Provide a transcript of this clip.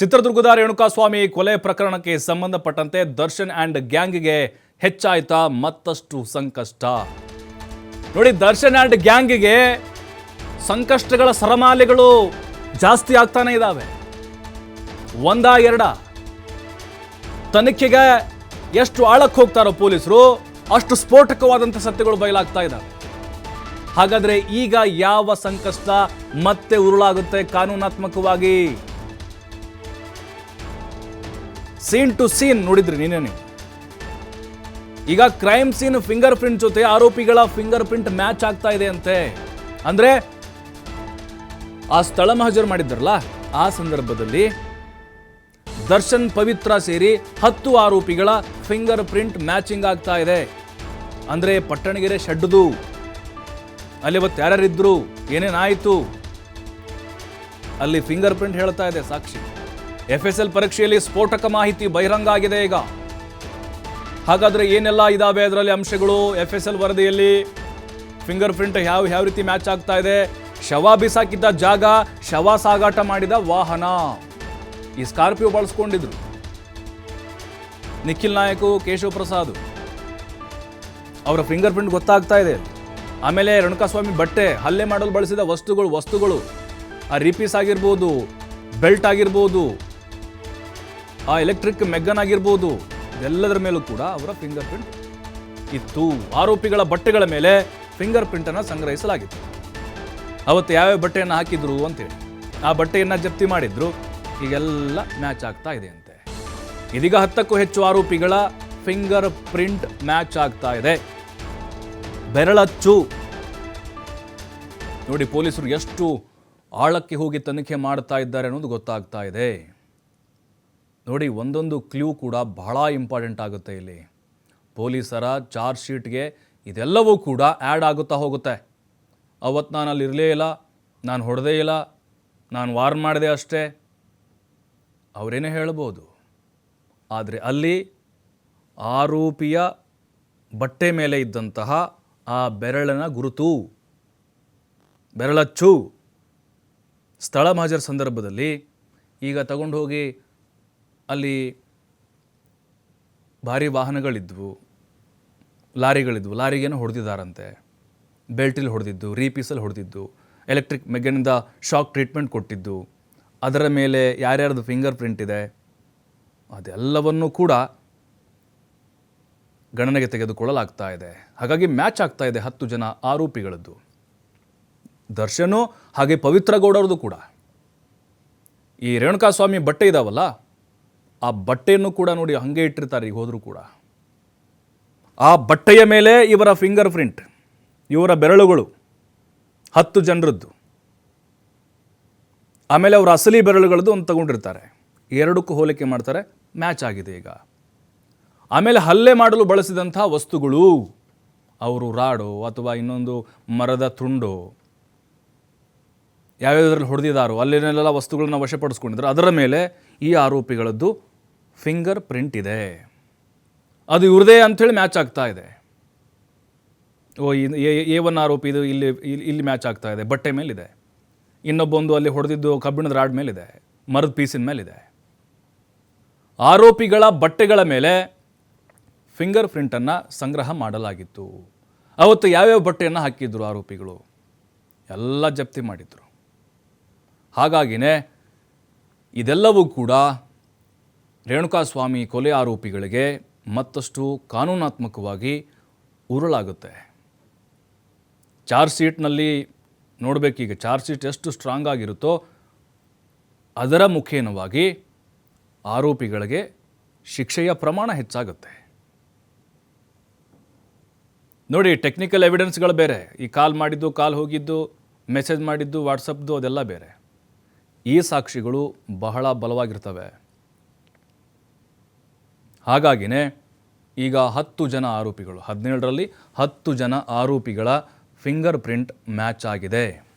ಚಿತ್ರದುರ್ಗದ ರೇಣುಕಾಸ್ವಾಮಿ ಕೊಲೆ ಪ್ರಕರಣಕ್ಕೆ ಸಂಬಂಧಪಟ್ಟಂತೆ ದರ್ಶನ್ ಆ್ಯಂಡ್ ಗ್ಯಾಂಗ್ಗೆ ಹೆಚ್ಚಾಯ್ತಾ ಮತ್ತಷ್ಟು ಸಂಕಷ್ಟ. ನೋಡಿ, ದರ್ಶನ್ ಆ್ಯಂಡ್ ಗ್ಯಾಂಗ್ಗೆ ಸಂಕಷ್ಟಗಳ ಸರಮಾಲೆಗಳು ಜಾಸ್ತಿ ಆಗ್ತಾನೆ ಇದ್ದಾವೆ ಒಂದ, ಎರಡ. ತನಿಖೆಗೆ ಎಷ್ಟು ಆಳಕ್ಕೆ ಹೋಗ್ತಾರೋ ಪೊಲೀಸರು, ಅಷ್ಟು ಸ್ಫೋಟಕವಾದಂಥ ಸತ್ಯಗಳು ಬಯಲಾಗ್ತಾ ಇದ್ದಾವೆ ಹಾಗಾದ್ರೆ ಈಗ ಯಾವ ಸಂಕಷ್ಟ ಮತ್ತೆ ಉರುಳಾಗುತ್ತೆ ಕಾನೂನಾತ್ಮಕವಾಗಿ? ಸೀನ್ ಟು ಸೀನ್ ನೋಡಿದ್ರಿ ನೀನೇ ಈಗ ಕ್ರೈಮ್ ಸೀನ್ ಫಿಂಗರ್ ಪ್ರಿಂಟ್ ಜೊತೆ ಆರೋಪಿಗಳ ಫಿಂಗರ್ ಪ್ರಿಂಟ್ ಮ್ಯಾಚ್ ಆಗ್ತಾ ಇದೆ ಅಂತೆ. ಅಂದ್ರೆ ಆ ಸ್ಥಳ ಮಹಜರ್ ಮಾಡಿದ್ರಲ್ಲ ಆ ಸಂದರ್ಭದಲ್ಲಿ ದರ್ಶನ್ ಪವಿತ್ರ ಸೇರಿ ಹತ್ತು ಆರೋಪಿಗಳ ಫಿಂಗರ್ ಪ್ರಿಂಟ್ ಮ್ಯಾಚಿಂಗ್ ಆಗ್ತಾ ಇದೆ. ಅಂದ್ರೆ ಪಟ್ಟಣಗೆರೆ ಶೆಡ್ದು ಅಲ್ಲಿ ಇವತ್ತು ಯಾರ್ಯಾರಿದ್ರು ಏನೇನಾಯಿತು ಅಲ್ಲಿ ಫಿಂಗರ್ ಪ್ರಿಂಟ್ ಹೇಳ್ತಾ ಇದೆ ಸಾಕ್ಷಿ. ಎಫ್ ಎಸ್ ಎಲ್ ಪರೀಕ್ಷೆಯಲ್ಲಿ ಸ್ಫೋಟಕ ಮಾಹಿತಿ ಬಹಿರಂಗ ಆಗಿದೆ ಈಗ. ಹಾಗಾದ್ರೆ ಏನೆಲ್ಲ ಇದಾವೆ ಅದರಲ್ಲಿ ಅಂಶಗಳು? ಎಫ್ ಎಸ್ ಎಲ್ ವರದಿಯಲ್ಲಿ ಫಿಂಗರ್ ಪ್ರಿಂಟ್ ಯಾವ ಯಾವ ರೀತಿ ಮ್ಯಾಚ್ ಆಗ್ತಾ ಇದೆ? ಶವ ಬಿಸಾಕಿದ್ದ ಜಾಗ, ಶವ ಸಾಗಾಟ ಮಾಡಿದ ವಾಹನ. ಈ ಸ್ಕಾರ್ಪಿಯೋ ಬಳಸ್ಕೊಂಡಿದ್ರು. ನಿಖಿಲ್ ನಾಯಕು ಕೇಶವ ಪ್ರಸಾದ್ ಅವರ ಫಿಂಗರ್ ಪ್ರಿಂಟ್ ಗೊತ್ತಾಗ್ತಾ ಇದೆ. ಆಮೇಲೆ ರೇಣುಕಾಸ್ವಾಮಿ ಬಟ್ಟೆ ಹಲ್ಲೆ ಮಾಡಲು ಬಳಸಿದ ವಸ್ತುಗಳು ವಸ್ತುಗಳು. ಆ ರೀಪೀಸ್ ಆಗಿರ್ಬೋದು, ಬೆಲ್ಟ್ ಆಗಿರ್ಬೋದು, ಆ ಎಲೆಕ್ಟ್ರಿಕ್ ಮೆಗ್ಗನ್ ಆಗಿರ್ಬೋದು, ಇದೆಲ್ಲದರ ಮೇಲೂ ಕೂಡ ಅವರ ಫಿಂಗರ್ ಪ್ರಿಂಟ್ ಇತ್ತು. ಆರೋಪಿಗಳ ಬಟ್ಟೆಗಳ ಮೇಲೆ ಫಿಂಗರ್ ಪ್ರಿಂಟನ್ನು ಸಂಗ್ರಹಿಸಲಾಗಿತ್ತು. ಅವತ್ತು ಯಾವ್ಯಾವ ಬಟ್ಟೆಯನ್ನು ಹಾಕಿದ್ರು ಅಂತೇಳಿ. ಆ ಬಟ್ಟೆಯನ್ನು ಜಪ್ತಿ ಮಾಡಿದ್ರು. ಈಗೆಲ್ಲ ಮ್ಯಾಚ್ ಆಗ್ತಾ ಇದೆ ಅಂತೆ ಇದೀಗ ಹತ್ತಕ್ಕೂ ಹೆಚ್ಚು ಆರೋಪಿಗಳ ಫಿಂಗರ್ ಪ್ರಿಂಟ್ ಮ್ಯಾಚ್ ಆಗ್ತಾ ಇದೆ. ಬೆರಳಚ್ಚು. ನೋಡಿ, ಪೊಲೀಸರು ಎಷ್ಟು ಆಳಕ್ಕೆ ಹೋಗಿ ತನಿಖೆ ಮಾಡ್ತಾ ಇದ್ದಾರೆ ಅನ್ನೋದು ಗೊತ್ತಾಗ್ತಾ ಇದೆ. ನೋಡಿ, ಒಂದೊಂದು ಕ್ಲೂ ಕೂಡ ಬಹಳ ಇಂಪಾರ್ಟೆಂಟ್ ಆಗುತ್ತೆ ಇಲ್ಲಿ. ಪೊಲೀಸರ ಚಾರ್ಜ್ ಶೀಟ್ಗೆ ಇದೆಲ್ಲವೂ ಕೂಡ ಆ್ಯಡ್ ಆಗುತ್ತಾ ಹೋಗುತ್ತೆ. ಅವತ್ತು ನಾನು ಅಲ್ಲಿ ಇರಲೇ ಇಲ್ಲ, ನಾನು ಹೊಡೆದೇ ಇಲ್ಲ, ನಾನು ವಾರ್ನ್ ಮಾಡಿದೆ ಅಷ್ಟೇ. ಅವರೇನೇ ಹೇಳ್ಬೋದು. ಆದರೆ ಅಲ್ಲಿ ಆರೋಪಿಯ ಬಟ್ಟೆ ಮೇಲೆ ಇದ್ದಂತಹ ಆ ಬೆರಳನ ಗುರುತು, ಬೆರಳಚ್ಚು. ಸ್ಥಳ ಮಹಜರ್ ಸಂದರ್ಭದಲ್ಲಿ ಈಗ ತಗೊಂಡು ಹೋಗಿ ಅಲ್ಲಿ ಭಾರಿ ವಾಹನಗಳಿದ್ವು, ಲಾರಿಗಳಿದ್ವು, ಲಾರಿಗೇನು ಹೊಡೆದಿದ್ದಾರಂತೆ. ಬೆಲ್ಟಲ್ಲಿ ಹೊಡೆದಿದ್ದು, ರೀಪೀಸಲ್ಲಿ ಹೊಡೆದಿದ್ದು, ಎಲೆಕ್ಟ್ರಿಕ್ ಮೆಗನಿಂದ ಶಾಕ್ ಟ್ರೀಟ್ಮೆಂಟ್ ಕೊಟ್ಟಿದ್ದು, ಅದರ ಮೇಲೆ ಯಾರ್ಯಾರದು ಫಿಂಗರ್ ಪ್ರಿಂಟ್ ಇದೆ, ಅದೆಲ್ಲವನ್ನೂ ಕೂಡ ಗಣನೆಗೆ ತೆಗೆದುಕೊಳ್ಳಲಾಗ್ತಾ ಇದೆ. ಹಾಗಾಗಿ ಮ್ಯಾಚ್ ಆಗ್ತಾ ಇದೆ ಹತ್ತು ಜನ ಆರೋಪಿಗಳದ್ದು. ದರ್ಶನು ಹಾಗೆ ಪವಿತ್ರ ಗೌಡರದು ಕೂಡ. ಈ ರೇಣುಕಾಸ್ವಾಮಿ ಬಟ್ಟೆ ಇದಾವಲ್ಲ, ಆ ಬಟ್ಟೆಯನ್ನು ಕೂಡ ನೋಡಿ ಹಾಗೆ ಇಟ್ಟಿರ್ತಾರೆ, ಈಗ ಹೋದರೂ ಕೂಡ. ಆ ಬಟ್ಟೆಯ ಮೇಲೆ ಇವರ ಫಿಂಗರ್ ಪ್ರಿಂಟ್ ಇವರ ಬೆರಳುಗಳು ಹತ್ತು ಜನರದ್ದು. ಆಮೇಲೆ ಅವರ ಅಸಲಿ ಬೆರಳುಗಳದ್ದು ಒಂದು ತಗೊಂಡಿರ್ತಾರೆ. ಎರಡಕ್ಕೂ ಹೋಲಿಕೆ ಮಾಡ್ತಾರೆ, ಮ್ಯಾಚ್ ಆಗಿದೆ ಈಗ. ಆಮೇಲೆ ಹಲ್ಲೆ ಮಾಡಲು ಬಳಸಿದಂಥ ವಸ್ತುಗಳು. ಅವರು ರಾಡು ಅಥವಾ ಇನ್ನೊಂದು ಮರದ ತುಂಡು. ಯಾವ್ಯಾವ್ದ್ರಲ್ಲಿ ಹೊಡೆದಿದ್ದಾರೋ, ಅಲ್ಲಿನೆಲ್ಲ ವಸ್ತುಗಳನ್ನ ವಶಪಡಿಸ್ಕೊಂಡಿದ್ರು. ಅದರ ಮೇಲೆ ಈ ಆರೋಪಿಗಳದ್ದು ಫಿಂಗರ್ ಪ್ರಿಂಟ್ ಇದೆ. ಅದು ಇವ್ರದೇ ಅಂಥೇಳಿ ಮ್ಯಾಚ್ ಆಗ್ತಾ ಇದೆ. ಓ ಎ ಒನ್ ಆರೋಪಿ ಇದು ಇಲ್ಲಿ- ಇಲ್ಲಿ ಮ್ಯಾಚ್ ಆಗ್ತಾ ಇದೆ. ಬಟ್ಟೆ ಮೇಲಿದೆ. ಇನ್ನೊಬ್ಬೊಂದು ಅಲ್ಲಿ ಹೊಡೆದಿದ್ದು ಕಬ್ಬಿಣದ ರಾಡ್ ಮೇಲಿದೆ. ಮರದ ಪೀಸಿನ ಮೇಲಿದೆ. ಆರೋಪಿಗಳ ಬಟ್ಟೆಗಳ ಮೇಲೆ ಫಿಂಗರ್ ಪ್ರಿಂಟನ್ನು ಸಂಗ್ರಹ ಮಾಡಲಾಗಿತ್ತು. ಅವತ್ತು ಯಾವ್ಯಾವ ಬಟ್ಟೆಯನ್ನು ಹಾಕಿದ್ರು ಆರೋಪಿಗಳು? ಎಲ್ಲ ಜಪ್ತಿ ಮಾಡಿದರು. ಹಾಗಾಗಿನೇ ಇದೆಲ್ಲವೂ ಕೂಡ ರೇಣುಕಾಸ್ವಾಮಿ ಕೊಲೆ ಆರೋಪಿಗಳಿಗೆ ಮತ್ತಷ್ಟು ಕಾನೂನಾತ್ಮಕವಾಗಿ ಉರುಳಾಗುತ್ತೆ. ಚಾರ್ಜ್ ಶೀಟ್ನಲ್ಲಿ ನೋಡಬೇಕೀಗ, ಚಾರ್ಜ್ ಶೀಟ್ ಎಷ್ಟು ಸ್ಟ್ರಾಂಗ್ ಆಗಿರುತ್ತೋ ಅದರ ಮುಖೇನವಾಗಿ ಆರೋಪಿಗಳಿಗೆ ಶಿಕ್ಷೆಯ ಪ್ರಮಾಣ ಹೆಚ್ಚಾಗುತ್ತೆ. ನೋಡಿ ಟೆಕ್ನಿಕಲ್ ಎವಿಡೆನ್ಸ್ಗಳು ಬೇರೆ. ಈ ಕಾಲ್ ಮಾಡಿದ್ದು ಕಾಲ್ ಹೋಗಿದ್ದು ಮೆಸೇಜ್ ಮಾಡಿದ್ದು ವಾಟ್ಸಪ್ದು ಅದೆಲ್ಲ ಬೇರೆ. ಈ ಸಾಕ್ಷಿಗಳು ಬಹಳ ಬಲವಾಗಿರ್ತವೆ. ಹಾಗಾಗಿನೇ ಈಗ ಹತ್ತು ಜನ ಆರೋಪಿಗಳು, ಹದಿನೇಳರಲ್ಲಿ ಹತ್ತು ಜನ ಆರೋಪಿಗಳ ಫಿಂಗರ್ ಪ್ರಿಂಟ್ ಮ್ಯಾಚ್ ಆಗಿದೆ.